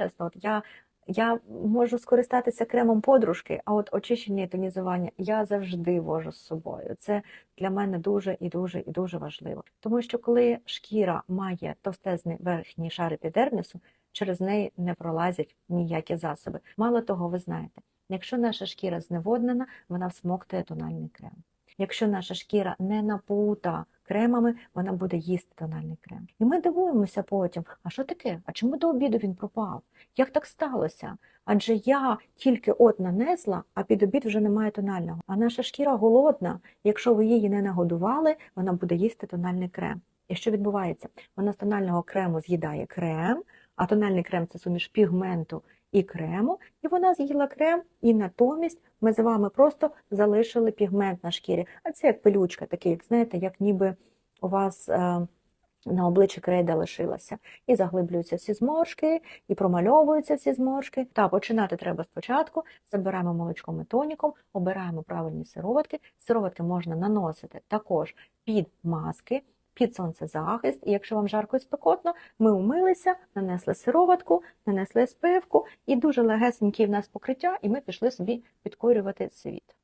чесно, от я, я можу скористатися кремом подружки, а от очищення і тонізування я завжди вожу з собою. Це для мене дуже і дуже і дуже важливо. Тому що коли шкіра має товстезний верхній шар епідермісу, через неї не пролазять ніякі засоби. Мало того, ви знаєте, якщо наша шкіра зневоднена, вона всмоктує тональний крем. Якщо наша шкіра не напута кремами, вона буде їсти тональний крем. І ми дивуємося потім, а що таке? А чому до обіду він пропав? Як так сталося? Адже я тільки от нанесла, а під обід вже немає тонального. А наша шкіра голодна. Якщо ви її не нагодували, вона буде їсти тональний крем. І що відбувається? Вона з тонального крему з'їдає крем, а тональний крем це суміш пігменту і крему, і вона з'їла крем, і натомість ми з вами просто залишили пігмент на шкірі. А це як пилючка, такий, як знаєте, як ніби у вас е, на обличчі крейда лишилася. І заглиблюються всі зморшки, і промальовуються всі зморшки. Та починати треба спочатку. Забираємо молочком і тоніком, обираємо правильні сироватки. Сироватки можна наносити також під маски. Під сонцезахист, і якщо вам жарко і спекотно, ми умилися, нанесли сироватку, нанесли спивку, і дуже легесеньке в нас покриття, і ми пішли собі підкорювати світ.